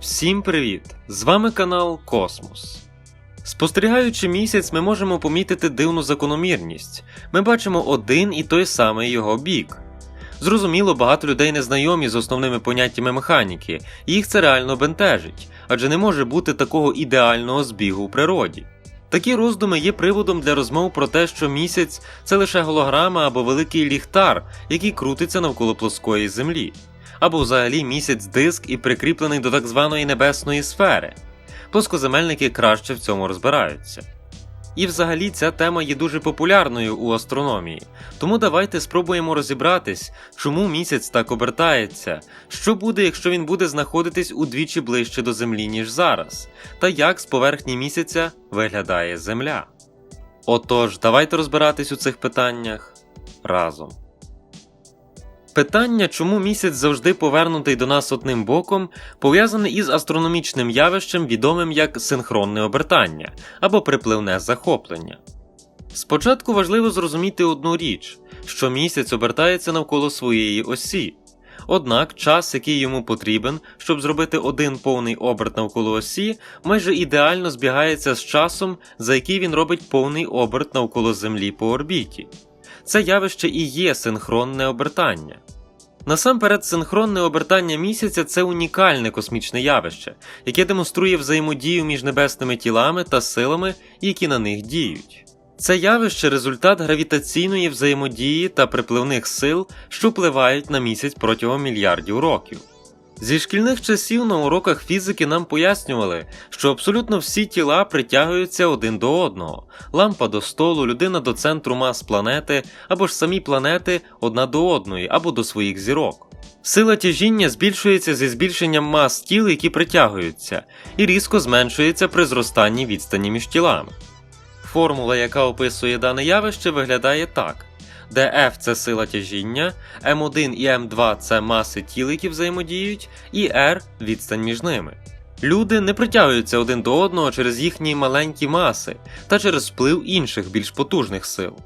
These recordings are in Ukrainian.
Всім привіт! З вами канал Космос. Спостерігаючи місяць, ми можемо помітити дивну закономірність. Ми бачимо один і той самий його бік. Зрозуміло, багато людей не знайомі з основними поняттями механіки, їх це реально бентежить, адже не може бути такого ідеального збігу у природі. Такі роздуми є приводом для розмов про те, що місяць це лише голограма або великий ліхтар, який крутиться навколо плоскої землі, або взагалі місяць диск і прикріплений до так званої небесної сфери. Плоскоземельники краще в цьому розбираються. І взагалі ця тема є дуже популярною у астрономії, тому давайте спробуємо розібратись, чому місяць так обертається, що буде, якщо він буде знаходитись удвічі ближче до Землі, ніж зараз, та як з поверхні місяця виглядає Земля. Отож, давайте розбиратись у цих питаннях разом. Питання, чому місяць завжди повернутий до нас одним боком, пов'язане із астрономічним явищем, відомим як синхронне обертання або припливне захоплення. Спочатку важливо зрозуміти одну річ, що місяць обертається навколо своєї осі. Однак час, який йому потрібен, щоб зробити один повний оберт навколо осі, майже ідеально збігається з часом, за який він робить повний оберт навколо Землі по орбіті. Це явище і є синхронне обертання. Насамперед, синхронне обертання місяця це унікальне космічне явище, яке демонструє взаємодію між небесними тілами та силами, які на них діють. Це явище результат гравітаційної взаємодії та припливних сил, що впливають на місяць протягом мільярдів років. Зі шкільних часів на уроках фізики нам пояснювали, що абсолютно всі тіла притягуються один до одного: лампа до столу, людина до центру мас планети, або ж самі планети одна до одної, або до своїх зірок. Сила тяжіння збільшується зі збільшенням мас тіл, які притягуються, і різко зменшується при зростанні відстані між тілами. Формула, яка описує дане явище, виглядає так де F це сила тяжіння, М1 і М2 це маси тіл, які взаємодіють, і R відстань між ними. Люди не притягуються один до одного через їхні маленькі маси та через вплив інших більш потужних сил.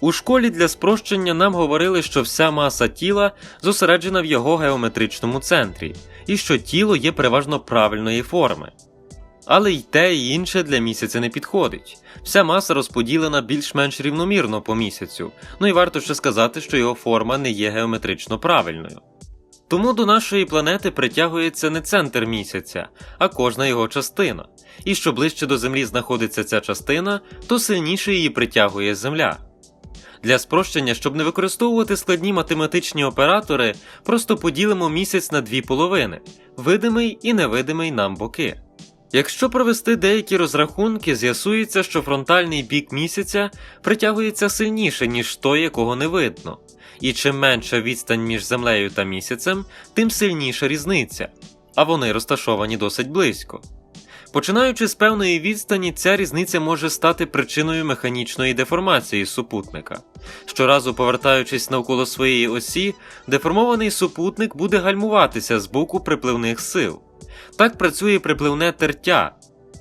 У школі для спрощення нам говорили, що вся маса тіла зосереджена в його геометричному центрі, і що тіло є переважно правильної форми. Але й те і інше для місяця не підходить. Вся маса розподілена більш-менш рівномірно по місяцю, ну і варто ще сказати, що його форма не є геометрично правильною. Тому до нашої планети притягується не центр місяця, а кожна його частина. І що ближче до Землі знаходиться ця частина, то сильніше її притягує Земля. Для спрощення, щоб не використовувати складні математичні оператори, просто поділимо місяць на дві половини видимий і невидимий нам боки. Якщо провести деякі розрахунки, з'ясується, що фронтальний бік місяця притягується сильніше, ніж той, якого не видно, і чим менша відстань між землею та місяцем, тим сильніша різниця, а вони розташовані досить близько. Починаючи з певної відстані, ця різниця може стати причиною механічної деформації супутника. Щоразу повертаючись навколо своєї осі, деформований супутник буде гальмуватися з боку припливних сил. Так працює припливне тертя.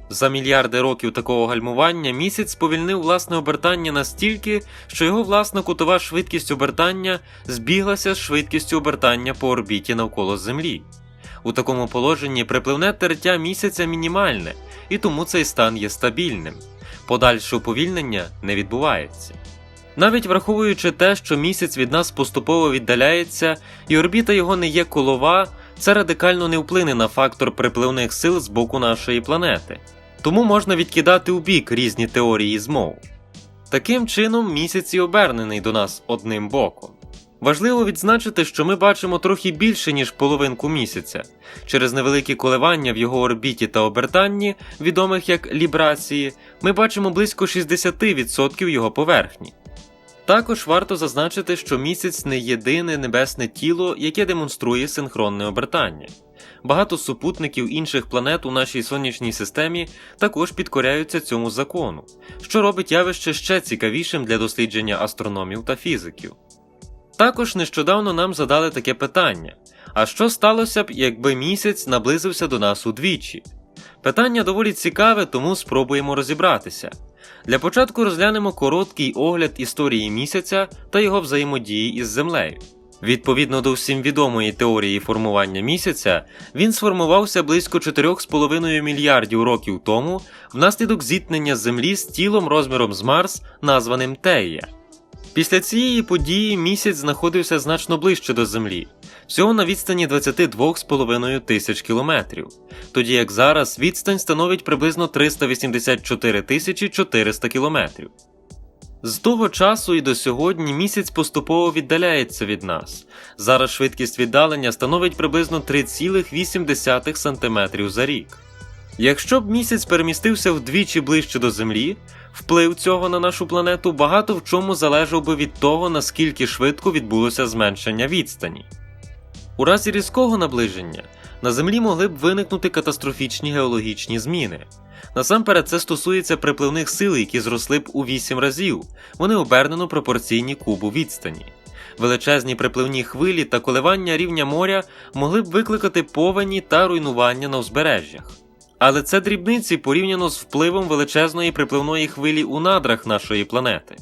За мільярди років такого гальмування місяць сповільнив власне обертання настільки, що його власна кутова швидкість обертання збіглася з швидкістю обертання по орбіті навколо Землі. У такому положенні припливне тертя місяця мінімальне, і тому цей стан є стабільним. Подальше уповільнення не відбувається. Навіть враховуючи те, що місяць від нас поступово віддаляється, і орбіта його не є колова, це радикально не вплине на фактор припливних сил з боку нашої планети, тому можна відкидати у бік різні теорії змов. Таким чином, місяць і обернений до нас одним боком. Важливо відзначити, що ми бачимо трохи більше, ніж половинку місяця. Через невеликі коливання в його орбіті та обертанні, відомих як лібрації, ми бачимо близько 60% його поверхні. Також варто зазначити, що місяць не єдине небесне тіло, яке демонструє синхронне обертання. Багато супутників інших планет у нашій сонячній системі також підкоряються цьому закону, що робить явище ще цікавішим для дослідження астрономів та фізиків. Також нещодавно нам задали таке питання: а що сталося б, якби місяць наблизився до нас удвічі? Питання доволі цікаве, тому спробуємо розібратися. Для початку розглянемо короткий огляд історії місяця та його взаємодії із Землею. Відповідно до всім відомої теорії формування місяця, він сформувався близько 4,5 мільярдів років тому внаслідок зіткнення Землі з тілом розміром з Марс, названим Тея. Після цієї події місяць знаходився значно ближче до Землі, всього на відстані 22,5 тисяч кілометрів, тоді як зараз відстань становить приблизно 384 тисячі 400 кілометрів. З того часу і до сьогодні місяць поступово віддаляється від нас. Зараз швидкість віддалення становить приблизно 3,8 см за рік. Якщо б місяць перемістився вдвічі ближче до Землі, вплив цього на нашу планету багато в чому залежав би від того, наскільки швидко відбулося зменшення відстані. У разі різкого наближення на Землі могли б виникнути катастрофічні геологічні зміни. Насамперед, це стосується припливних сил, які зросли б у 8 разів, вони обернено пропорційні кубу відстані. Величезні припливні хвилі та коливання рівня моря могли б викликати повені та руйнування на узбережжях. Але це дрібниці порівняно з впливом величезної припливної хвилі у надрах нашої планети.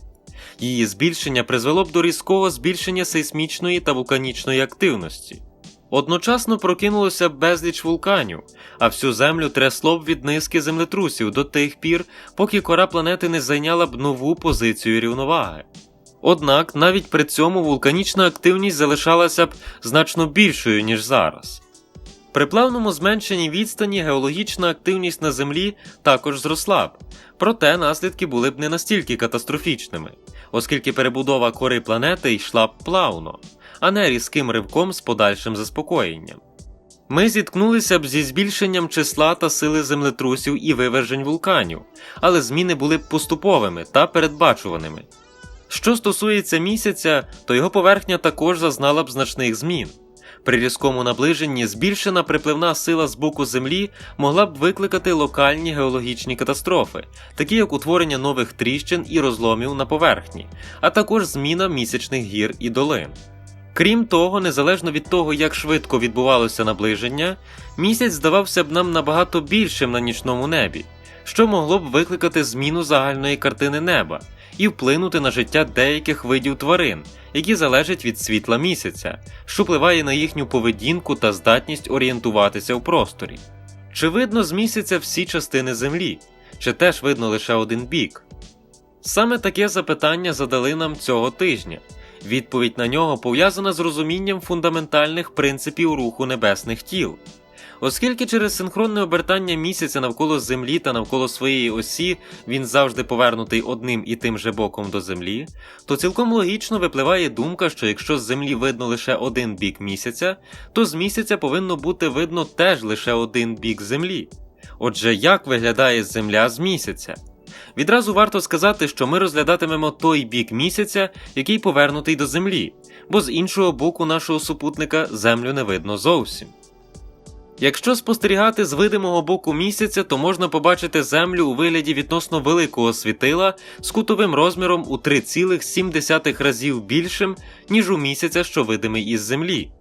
Її збільшення призвело б до різкого збільшення сейсмічної та вулканічної активності. Одночасно прокинулося безліч вулканів, а всю землю трясло б від низки землетрусів до тих пір, поки кора планети не зайняла б нову позицію рівноваги. Однак навіть при цьому вулканічна активність залишалася б значно більшою, ніж зараз. При плавному зменшенні відстані геологічна активність на Землі також зросла б, проте наслідки були б не настільки катастрофічними, оскільки перебудова кори планети йшла б плавно, а не різким ривком з подальшим заспокоєнням. Ми зіткнулися б зі збільшенням числа та сили землетрусів і вивержень вулканів, але зміни були б поступовими та передбачуваними. Що стосується місяця, то його поверхня також зазнала б значних змін. При різкому наближенні збільшена припливна сила з боку Землі могла б викликати локальні геологічні катастрофи, такі як утворення нових тріщин і розломів на поверхні, а також зміна місячних гір і долин. Крім того, незалежно від того, як швидко відбувалося наближення, місяць здавався б нам набагато більшим на нічному небі, що могло б викликати зміну загальної картини неба і вплинути на життя деяких видів тварин, які залежать від світла місяця, що впливає на їхню поведінку та здатність орієнтуватися в просторі. Чи видно з місяця всі частини Землі, чи теж видно лише один бік? Саме таке запитання задали нам цього тижня. Відповідь на нього пов'язана з розумінням фундаментальних принципів руху небесних тіл. Оскільки через синхронне обертання місяця навколо Землі та навколо своєї осі він завжди повернутий одним і тим же боком до Землі, то цілком логічно випливає думка, що якщо з Землі видно лише один бік місяця, то з місяця повинно бути видно теж лише один бік Землі. Отже, як виглядає Земля з місяця? Відразу варто сказати, що ми розглядатимемо той бік місяця, який повернутий до Землі, бо з іншого боку нашого супутника Землю не видно зовсім. Якщо спостерігати з видимого боку місяця, то можна побачити Землю у вигляді відносно великого світила з кутовим розміром у 3,7 разів більшим, ніж у місяця, що видимий із Землі.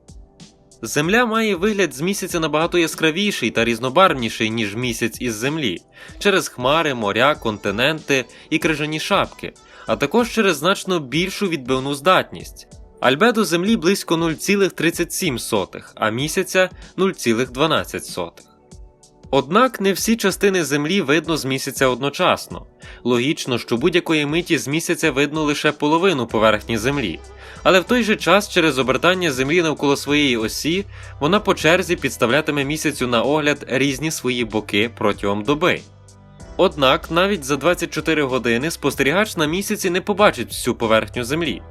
Земля має вигляд з місяця набагато яскравіший та різнобарвніший, ніж місяць із землі, через хмари, моря, континенти і крижані шапки, а також через значно більшу відбивну здатність. Альбедо Землі близько 0,37, а місяця 0,12. Однак не всі частини Землі видно з місяця одночасно. Логічно, що будь-якої миті з місяця видно лише половину поверхні Землі, але в той же час через обертання Землі навколо своєї осі вона по черзі підставлятиме місяцю на огляд різні свої боки протягом доби. Однак навіть за 24 години спостерігач на місяці не побачить всю поверхню Землі.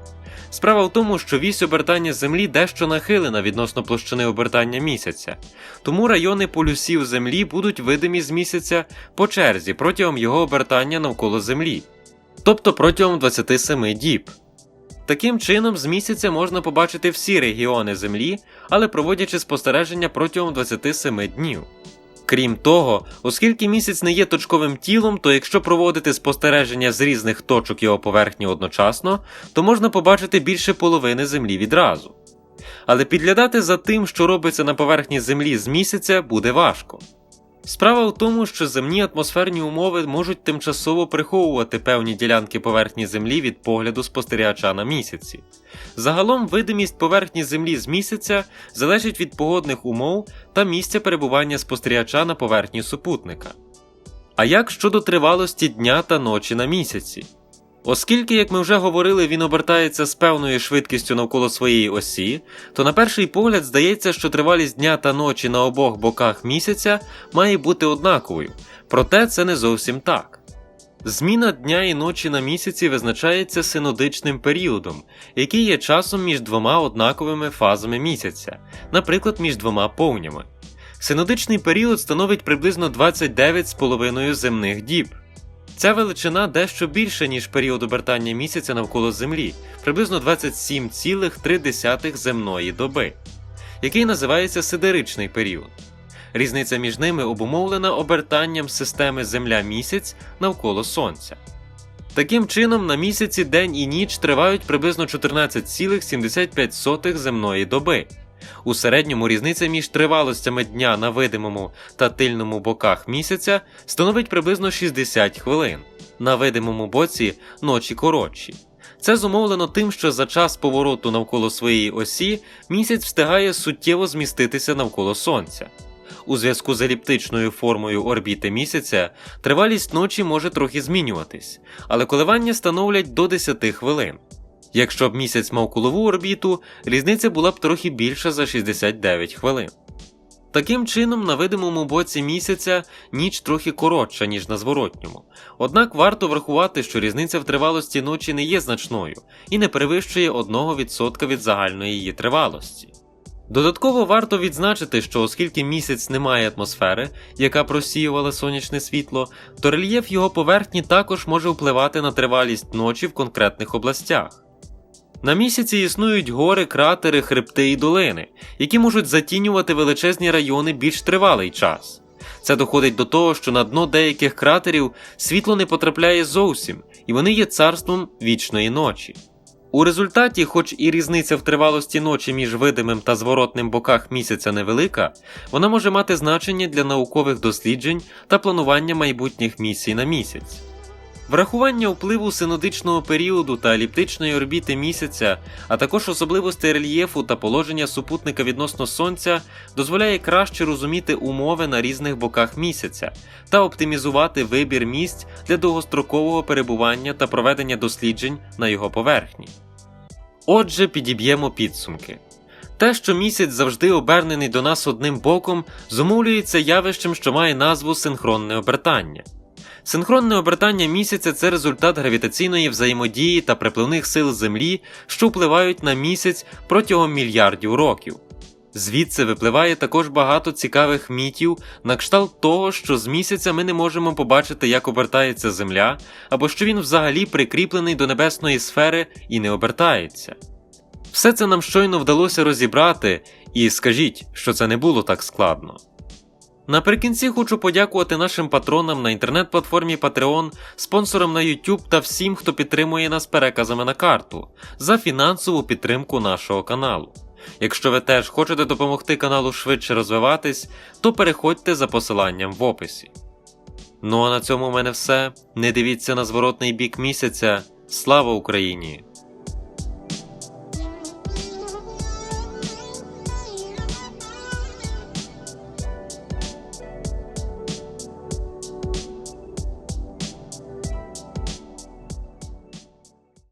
Справа в тому, що вісь обертання Землі дещо нахилена відносно площини обертання місяця, тому райони полюсів Землі будуть видимі з місяця по черзі протягом його обертання навколо Землі, тобто протягом 27 діб. Таким чином, з місяця можна побачити всі регіони Землі, але проводячи спостереження протягом 27 днів. Крім того, оскільки місяць не є точковим тілом, то якщо проводити спостереження з різних точок його поверхні одночасно, то можна побачити більше половини Землі відразу. Але підглядати за тим, що робиться на поверхні Землі з місяця, буде важко. Справа в тому, що земні атмосферні умови можуть тимчасово приховувати певні ділянки поверхні Землі від погляду спостерігача на місяці. Загалом видимість поверхні Землі з місяця залежить від погодних умов та місця перебування спостерігача на поверхні супутника. А як щодо тривалості дня та ночі на місяці? Оскільки, як ми вже говорили, він обертається з певною швидкістю навколо своєї осі, то на перший погляд здається, що тривалість дня та ночі на обох боках місяця має бути однаковою, проте це не зовсім так. Зміна дня і ночі на місяці визначається синодичним періодом, який є часом між двома однаковими фазами місяця, наприклад, між двома повнями. Синодичний період становить приблизно 29,5 земних діб. Ця величина дещо більша, ніж період обертання місяця навколо Землі, приблизно 27,3 земної доби, який називається сидеричний період. Різниця між ними обумовлена обертанням системи Земля-місяць навколо Сонця. Таким чином, на місяці день і ніч тривають приблизно 14,75 земної доби. У середньому різниця між тривалостями дня на видимому та тильному боках місяця становить приблизно 60 хвилин, на видимому боці ночі коротші. Це зумовлено тим, що за час повороту навколо своєї осі місяць встигає суттєво зміститися навколо Сонця. У зв'язку з еліптичною формою орбіти місяця тривалість ночі може трохи змінюватись, але коливання становлять до 10 хвилин. Якщо б місяць мав колову орбіту, різниця була б трохи більша за 69 хвилин. Таким чином, на видимому боці місяця ніч трохи коротша, ніж на зворотньому. Однак варто врахувати, що різниця в тривалості ночі не є значною і не перевищує 1% від загальної її тривалості. Додатково варто відзначити, що оскільки місяць не має атмосфери, яка просіювала сонячне світло, то рельєф його поверхні також може впливати на тривалість ночі в конкретних областях. На місяці існують гори, кратери, хребти і долини, які можуть затінювати величезні райони більш тривалий час. Це доходить до того, що на дно деяких кратерів світло не потрапляє зовсім, і вони є царством вічної ночі. У результаті, хоч і різниця в тривалості ночі між видимим та зворотним боках місяця невелика, вона може мати значення для наукових досліджень та планування майбутніх місій на місяць. Врахування впливу синодичного періоду та еліптичної орбіти місяця, а також особливостей рельєфу та положення супутника відносно сонця, дозволяє краще розуміти умови на різних боках місяця та оптимізувати вибір місць для довгострокового перебування та проведення досліджень на його поверхні. Отже, підіб'ємо підсумки. Те, що місяць завжди обернений до нас одним боком, зумовлюється явищем, що має назву синхронне обертання. Синхронне обертання місяця це результат гравітаційної взаємодії та припливних сил Землі, що впливають на місяць протягом мільярдів років. Звідси випливає також багато цікавих мітів на кшталт того, що з місяця ми не можемо побачити, як обертається Земля, або що він взагалі прикріплений до небесної сфери і не обертається. Все це нам щойно вдалося розібрати, і скажіть, що це не було так складно. Наприкінці хочу подякувати нашим патронам на інтернет-платформі Patreon, спонсорам на YouTube та всім, хто підтримує нас переказами на карту за фінансову підтримку нашого каналу. Якщо ви теж хочете допомогти каналу швидше розвиватись, то переходьте за посиланням в описі. Ну а на цьому в мене все. Не дивіться на зворотний бік місяця. Слава Україні!